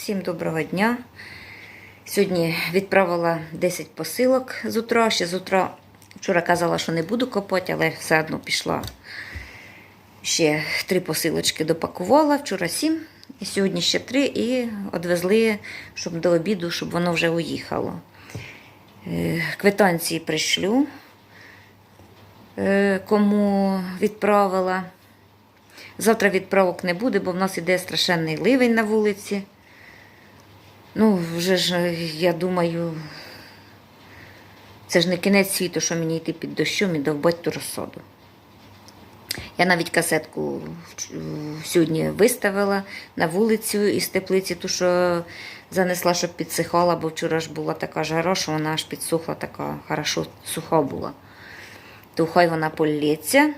Всім доброго дня. Сьогодні відправила 10 посилок з утра. Ще з утра вчора казала, що не буду копати, але все одно пішла. Ще три посилочки допакувала. Вчора сім, і сьогодні ще три, і відвезли, щоб до обіду, щоб воно вже уїхало. Е, Квитанції пришлю, е, кому відправила. Завтра відправок не буде, бо в нас іде страшенний ливень на вулиці. Ну, вже ж, я думаю, це ж не кінець світу, що мені йти під дощом і довбать ту розсаду. Я навіть касетку сьогодні виставила на вулицю із теплиці, ту, що занесла, щоб підсихала, бо вчора ж була така жара, що вона аж підсохла, така хорошо суха була. То хай вона полється.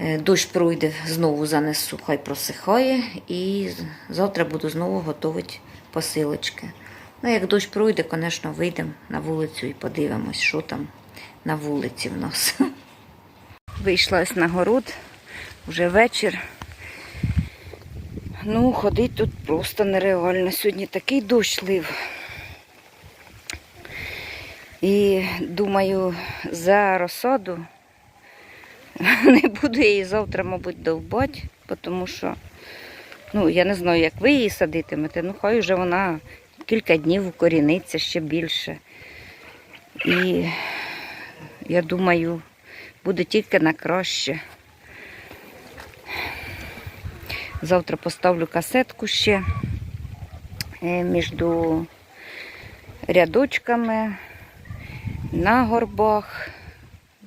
Е, Дощ пройде, знову занесу, хай просихає, і завтра буду знову готувати посилочки. Ну, як дощ пройде, звісно, вийдемо на вулицю і подивимось, що там на вулиці в нас. Вийшла ось на город, вже вечір. Ну, ходить тут просто нереально. Сьогодні такий дощ лив. І думаю, за розсаду не буду її завтра, мабуть, довбати, тому що, ну, я не знаю, як ви її садитимете, ну хай вже вона кілька днів укоріниться ще більше. І я думаю, буде тільки на краще. Завтра поставлю касетку ще е, між рядочками на горбах.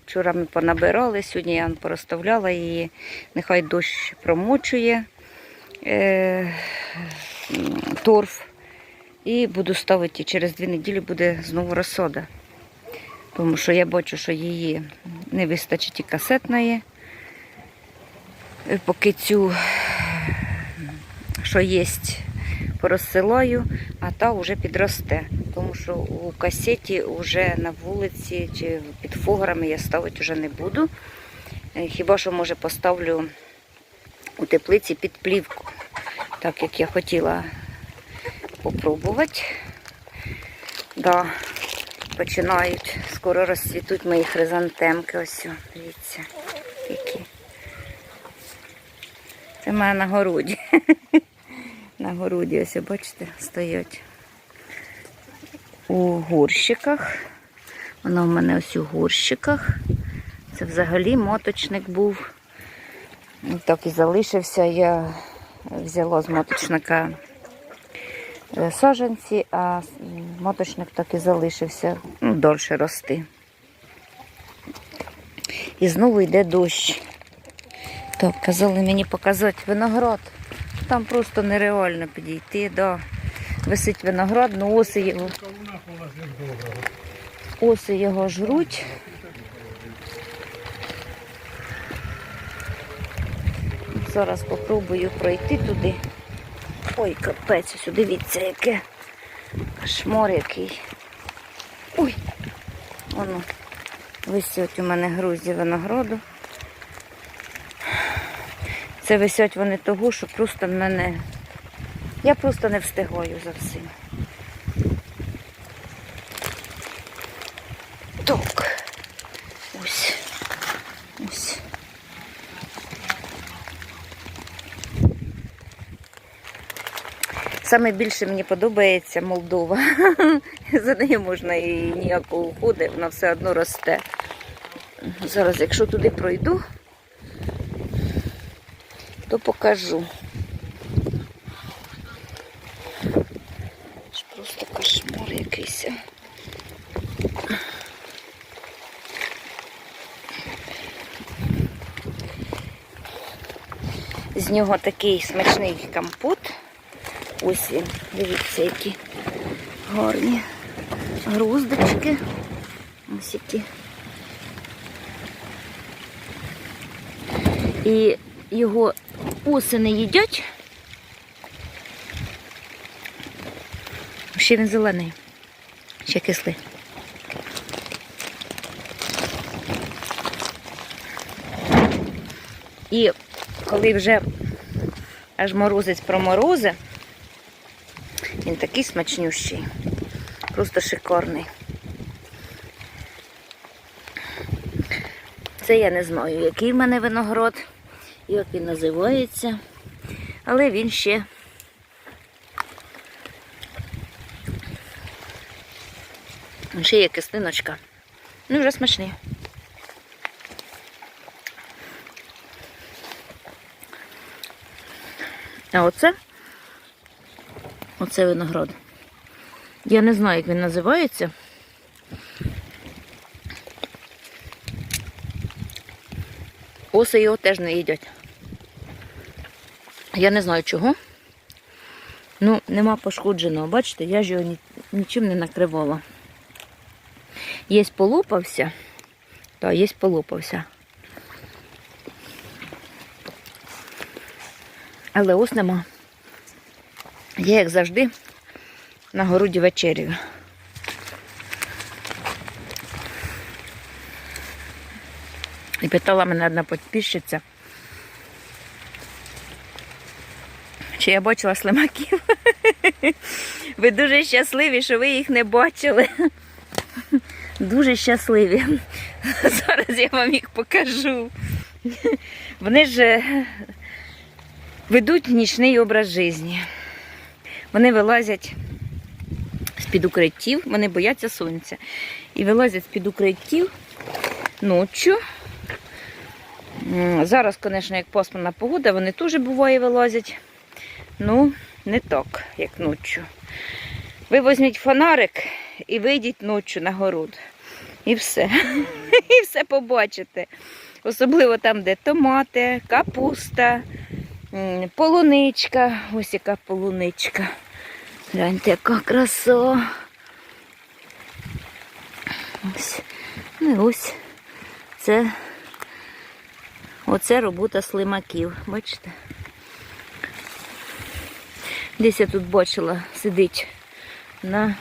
Вчора ми понабирали, сьогодні я пороставляла її. Нехай дощ промочує е, торф. І буду ставити через дві неділі буде знову розсода. Тому що я бачу, що її не вистачить і касетної. Е, Поки цю, що є, порозсилаю, а та вже підросте. Тому що у касеті вже на вулиці чи під фуграми я ставити вже не буду. Е, Хіба що, може, поставлю у теплиці під плівку, так як я хотіла попробувати. Да, починають, скоро розцвітуть мої хризантемки. Ось, дивіться, які. Це в мене на городі. На городі, ось, бачите, стоять у горщиках. Воно в мене ось у горщиках. Це взагалі моточник був. Так і залишився. Я взяла з моточника е, а моточник так і залишився. Ну, дольше рости. І знову йде дощ. Так, казали мені показати виноград. Там просто нереально підійти. Да. Висить виноград, ну оси його, оси його жруть. Зараз спробую пройти туди. Ой, капець, ось дивіться, яке кошмар який. Ой, воно висять у мене грузі винограду. Це висять вони того, що просто в мене. Я просто не встигаю за всім. Так. Ось. Ось. Саме більше мені подобається Молдова. За нею можна і ніякого уходу, вона все одно росте. Зараз, якщо туди пройду, то покажу. Просто кошмар якийсь. З нього такий смачний компот. Ось він, дивіться, які гарні груздочки. Ось які. І його осени їдять. Ще він зелений, ще кислий. І коли вже аж морозець проморози, Він такий смачнющий. Просто шикарний. Це я не знаю, який в мене виноград, як він називається. Але він ще ще є кислиночка. Ну, вже смачний. А оце? Оце виноград. Я не знаю, як він називається. Оси його теж не їдять. Я не знаю чого. Ну, нема пошкодженого. Бачите, я ж його ні- нічим не накривала. Єсть полупався. Так, єсть полупався. Але ось нема. Я, як завжди, на городі вечерю. І питала мене одна підписчиця, чи я бачила слимаків. Ви дуже щасливі, що ви їх не бачили. Дуже щасливі. Зараз я вам їх покажу. Вони ж е, ведуть нічний образ життя. Вони вилазять з-під укриттів, вони бояться сонця. І вилазять з-під укриттів ночі. Зараз, звісно, як пасмурна погода, вони теж буває вилазять. Ну, не так, як ночі. Ви візьміть фонарик і вийдіть ночі на город. І все. І все побачите. Особливо там, де томати, капуста, полуничка. Ось яка полуничка. Гляньте, яка краса. Ось. Ну і ось це. Оце робота слимаків. Бачите? Десь я тут бачила, сидить на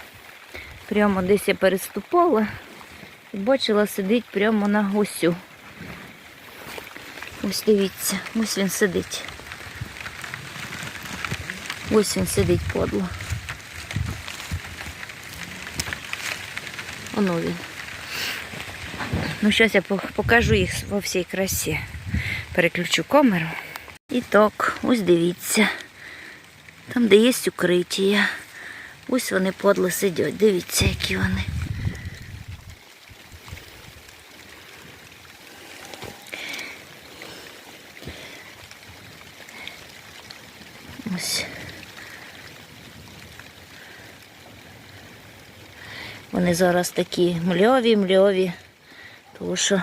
прямо десь я переступала і бачила, сидить прямо на гусю. Ось дивіться, ось він сидить. Ось він сидить подло. Оно він. Ну, зараз я покажу їх во всій красі. Переключу камеру. І так, ось дивіться. Там, де є укриття. Ось вони подло сидять. Дивіться, які вони. Ось. Вони зараз такі мльові, мльові, тому що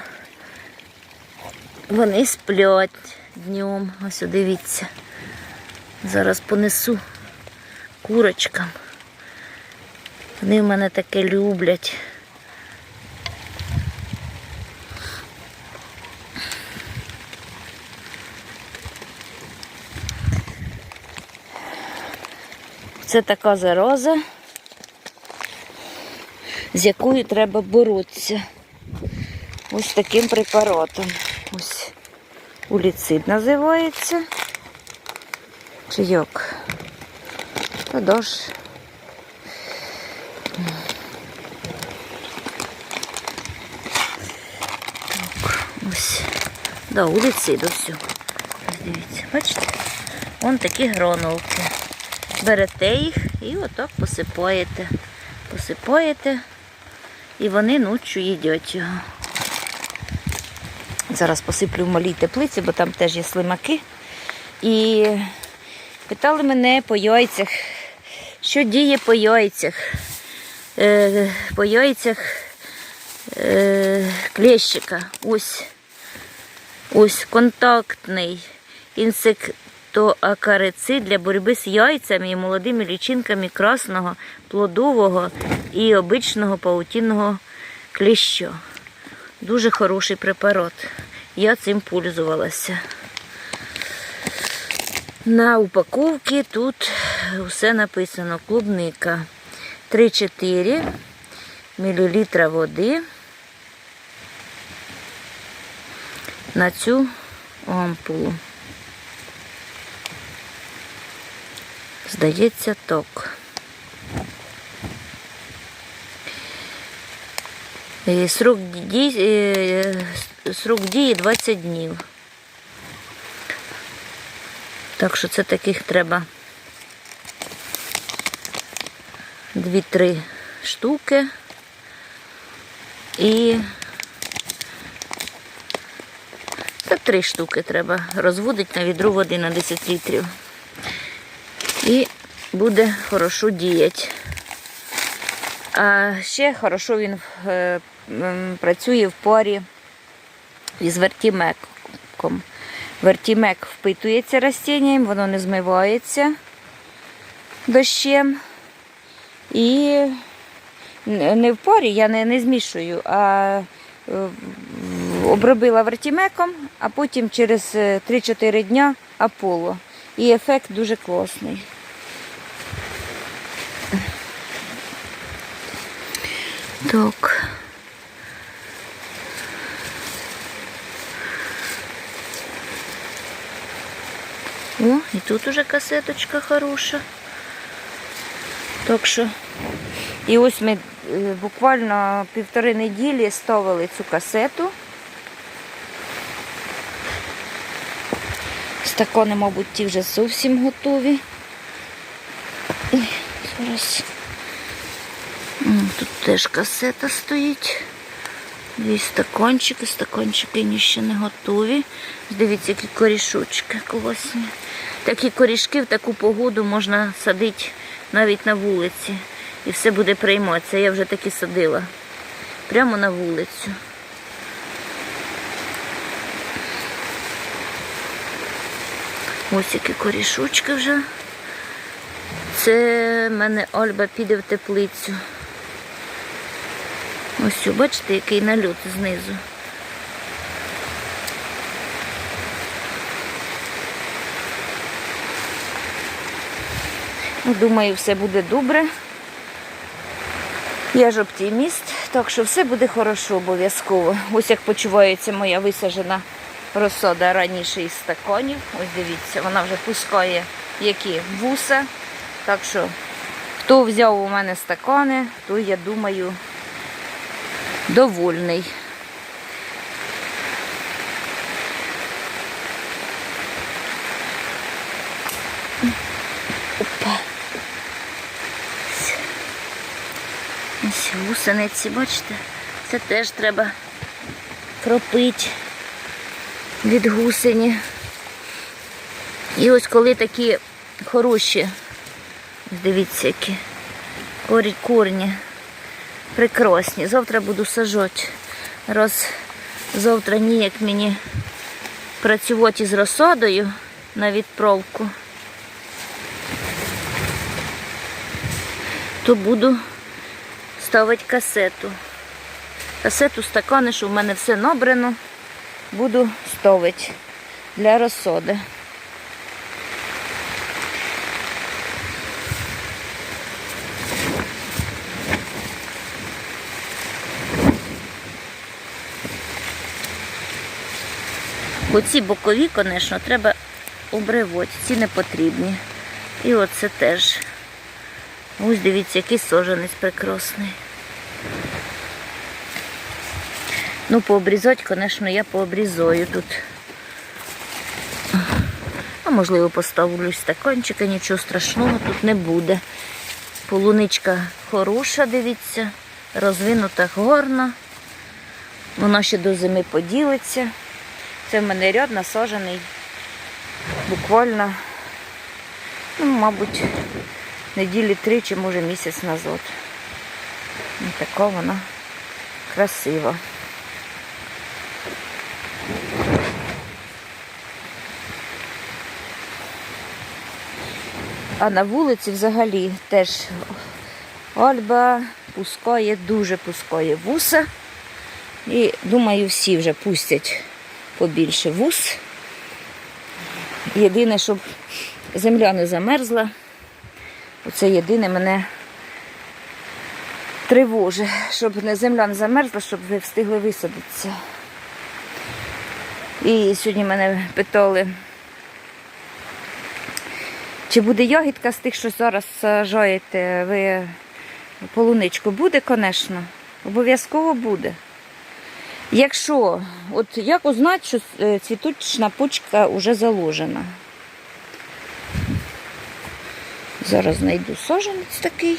вони сплять днем. Ось дивіться. Зараз понесу курочкам. Вони в мене таке люблять. Це така зараза, з якою треба боротися. Ось таким препаратом. Ось уліцид називається. Чи як? Та дощ. Так, ось. Да, уліцид ось. Ось дивіться, бачите? Вон такі гронулки. Берете їх і отак посипаєте. Посипаєте, і вони ночі їдять його. Зараз посиплю в малій теплиці, бо там теж є слимаки. І питали мене по яйцях, що діє по яйцях. Е, по яйцях е, клещика. Ось, ось контактний інсектоакарицид для боротьби з яйцями і молодими лічинками красного, плодового і обичного паутинного кліща. Дуже хороший препарат. Я цим пользувалася. На упаковці тут все написано клубника. 3-4 мл води на цю ампулу. Здається, ток, е, е, е, Срок дії, срок дії 20 днів. Так що це таких треба 2-3 штуки і це 3 штуки треба розводити на відру води на 10 літрів. І буде хорошо діяти. А ще хорошо він е, працює в парі із вертімеком. Вертімек впитується растінням, воно не змивається дощем. І не в парі я не, не змішую, а е, обробила вертімеком, а потім через е, 3-4 дня аполо. І ефект дуже класний. Так. О, і тут уже касеточка хороша. Так що. І ось ми е, буквально півтори неділі ставили цю касету. Стакони, мабуть, ті вже зовсім готові. Ой, зараз. Теж касета стоїть. Дві стакончики, стакончики ні ще не готові. Дивіться, які корішочки класні. Такі корішки в таку погоду можна садити навіть на вулиці. І все буде прийматися. Я вже такі садила. Прямо на вулицю. Ось які корішочки вже. Це в мене Ольба піде в теплицю. Ось, бачите, який нальот знизу. Ну, Думаю, все буде добре. Я ж оптиміст, так що все буде хорошо обов'язково. Ось як почувається моя висаджена розсада раніше із стаканів. Ось дивіться, вона вже пускає які вуса. Так що, хто взяв у мене стакани, то я думаю, довольний. Опа. Ось гусениці, бачите? Це теж треба кропити від гусені. І ось коли такі хороші, дивіться, які корні прекрасні. Завтра буду сажати. Раз завтра ніяк мені працювати з розсадою на відправку, то буду ставити касету. Касету, стакани, що в мене все набрано, буду ставити для розсади. Оці бокові, звісно, треба обривати, ці не потрібні. І оце теж. Ось дивіться, який сожанець прекрасний. Ну, пообрізати, звісно, я пообрізаю тут. А можливо, поставлю стаканчика, нічого страшного тут не буде. Полуничка хороша, дивіться, розвинута гарно. Вона ще до зими поділиться. Це в мене ряд насаджений буквально, ну, мабуть, неділі три чи може місяць назад. І така вона красива. А на вулиці взагалі теж Альба пускає, дуже пускає вуса. І думаю, всі вже пустять побільше вус. Єдине, щоб земля не замерзла. Оце єдине мене тривожить, щоб земля не замерзла, щоб ви встигли висадитися. І сьогодні мене питали, чи буде ягідка з тих, що зараз сажаєте, ви полуничку буде, звісно. Обов'язково буде. Якщо, от як узнати, що е, цвіточна почка вже заложена? Зараз знайду саженець такий.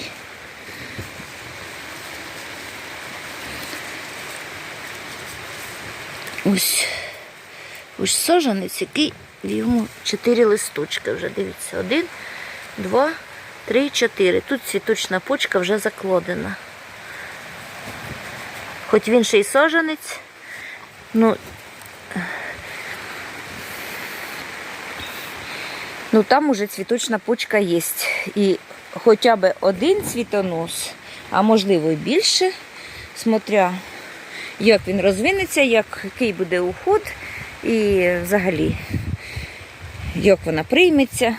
Ось. Ось саженець, який йому чотири листочки вже. Дивіться, один, два, три, чотири. Тут цвіточна почка вже закладена. Хоч він ще й саженець, ну, ну там уже цвіточна почка є. І хоча б один цвітонос, а можливо і більше, смотря як він розвинеться, як, який буде уход і взагалі, як вона прийметься,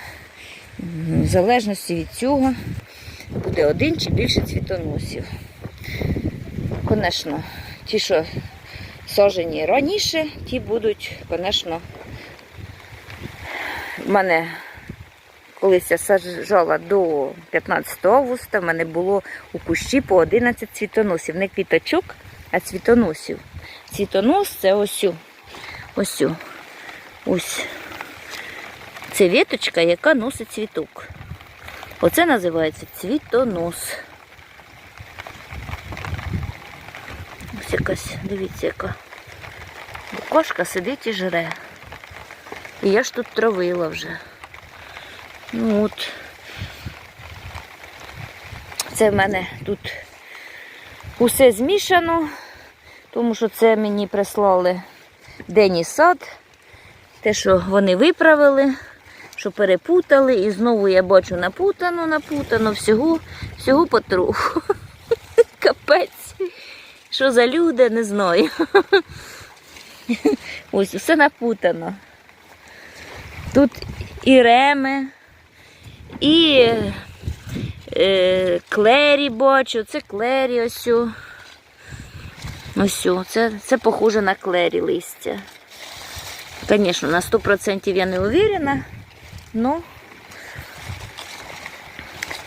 в залежності від цього буде один чи більше цвітоносів. Звісно, ті, що сажені раніше, ті будуть, звісно, в мене колись я саджала до 15 августа, в мене було у кущі по 11 цвітоносів. Не квіточок, а цвітоносів. Цвітонос це ось. Ось. Ось. Це віточка, яка носить цвіток. Оце називається цвітонос. Ось якась, дивіться, яка. Кошка сидить і жре. І я ж тут травила вже. Ну от. Це в мене тут усе змішано, тому що це мені прислали Дені сад. Те, що вони виправили, що перепутали, і знову я бачу напутано, напутано, всього, всього потроху. Капець. Що за люди, не знаю. Ось, все напутано. Тут і реми, і е, клері бачу, це клері ось. Ось, це, це похоже на клері листя. Звісно, на 100% я не уверена, но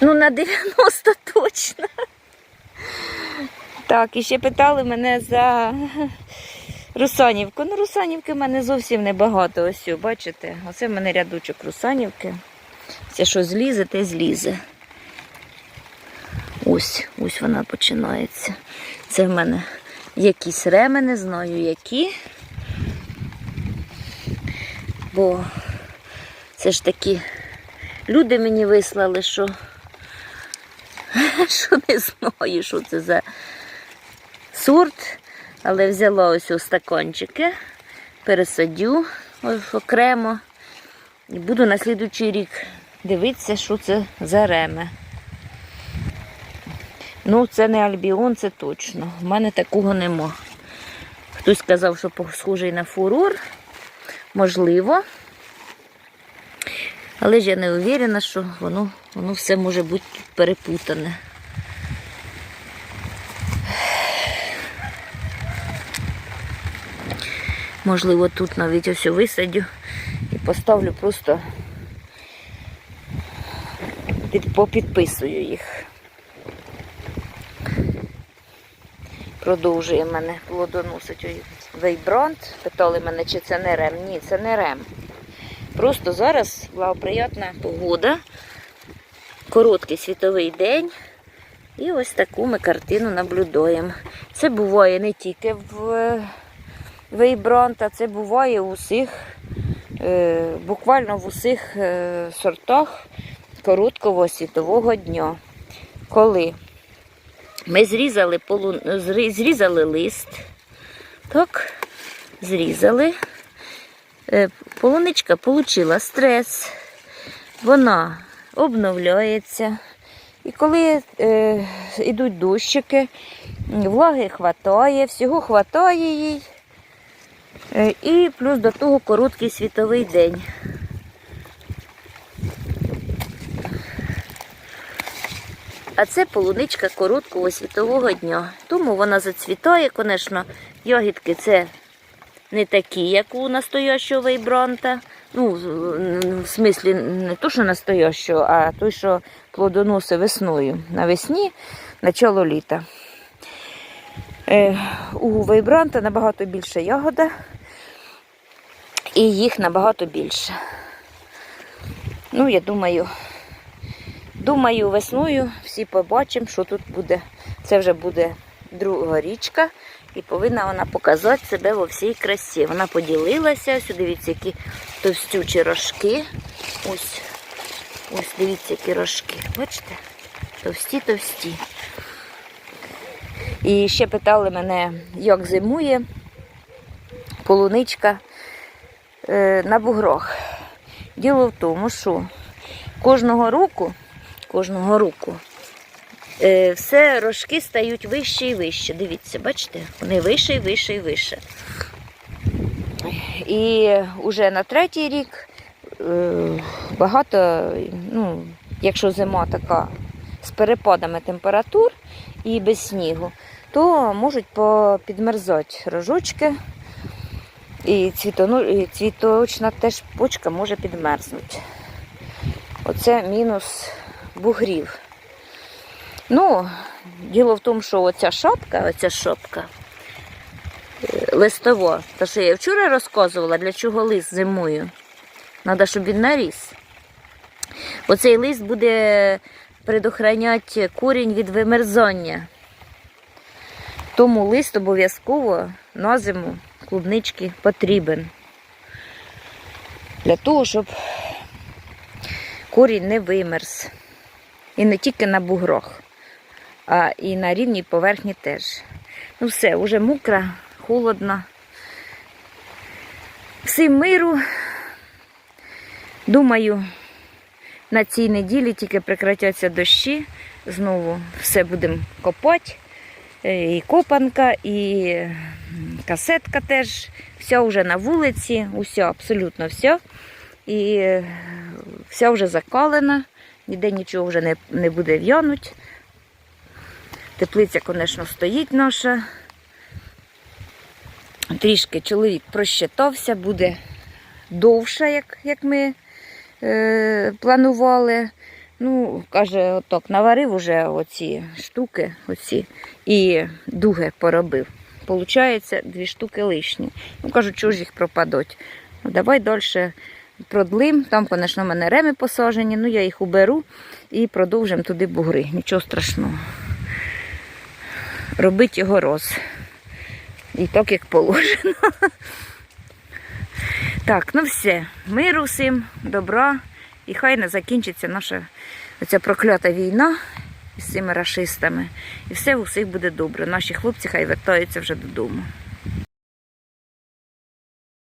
ну на 90 точно. Так, і ще питали мене за Русанівку. Ну, Русанівки в мене зовсім небагато. Ось, бачите? Оце в мене рядочок Русанівки. Це що злізе, те злізе. Ось, ось вона починається. Це в мене якісь реми, не знаю які. Бо це ж такі люди мені вислали, що, що не знаю, що це за сорт, але взяла ось у стаканчики, пересадю окремо і буду на слідучий рік дивитися, що це за реми. Ну, це не альбіон, це точно. У мене такого нема. Хтось сказав, що схожий на фурор. Можливо. Але ж я не уверена, що воно, воно все може бути перепутане. Можливо, тут навіть ось висадю і поставлю просто під, попідписую їх. Продовжує мене плодоносить вейбрант. Питали мене, чи це не рем. Ні, це не рем. Просто зараз благоприятна погода, короткий світовий день. І ось таку ми картину наблюдаємо. Це буває не тільки в вейбранта, це буває у всіх, е, буквально в усіх е, сортах короткого світового дня. Коли ми зрізали, полу... зрізали лист, так, зрізали. Е, Полуничка отримала стрес, вона обновляється. І коли е, йдуть дощики, влаги хватає, всього хватає їй. Е, і плюс до того короткий світовий день. А це полуничка короткого світового дня. Тому вона зацвітає, звісно, ягідки це не такі, як у настоящого вейбранта. Ну, в- смислі, не то, що настоящого, а той, що плодоносить весною. Навесні, начало літа. Е, у вейбранта набагато більше ягода, і їх набагато більше. Ну, я думаю, думаю, весною всі побачимо, що тут буде. Це вже буде друга річка, і повинна вона показати себе во всій красі. Вона поділилася. Ось дивіться, які товстючі рожки. Ось, ось дивіться, які рожки. Бачите? Товсті, товсті. І ще питали мене, як зимує полуничка е, на буграх. Діло в тому, що кожного року, кожного року е, все рожки стають вище і вище. Дивіться, бачите? Вони вище і вище і вище. І вже на третій рік е, багато, ну, якщо зима така з перепадами температур і без снігу, то можуть підмерзати рожочки. І, цвіточна теж почка може підмерзнути. Оце мінус бугрів. Ну, діло в тому, що оця шапка, оця шапка е, листова, те, що я вчора розказувала, для чого лист зимою. Треба, щоб він наріс. Оцей лист буде предохраняти корінь від вимерзання. Тому лист обов'язково на зиму клубнички потрібен. Для того, щоб корінь не вимерз. І не тільки на буграх, а і на рівній поверхні теж. Ну все, вже мокра, холодно. Всім миру. Думаю, на цій неділі тільки прекратяться дощі. Знову все будемо копати. Е, І копанка, і касетка теж. Все вже на вулиці, усе, абсолютно все. І е, все вже закалено, ніде нічого вже не, не буде в'януть. Теплиця, звісно, стоїть наша. Трішки чоловік прощитався, буде довше, як, як ми е, планували. Ну, каже, отак, наварив уже оці штуки, оці, і дуги поробив. Получається, дві штуки лишні. Ну, кажу, чого ж їх пропадуть. Ну, давай далі продлим. Там, звісно, в мене реми посажені, ну я їх уберу і продовжимо туди бугри. Нічого страшного. Робить його роз. І так, як положено. Так, ну все. Миру всім, добра. І хай не закінчиться наша оця проклята війна з цими расистами. І все у всіх буде добре. Наші хлопці хай вертаються вже додому.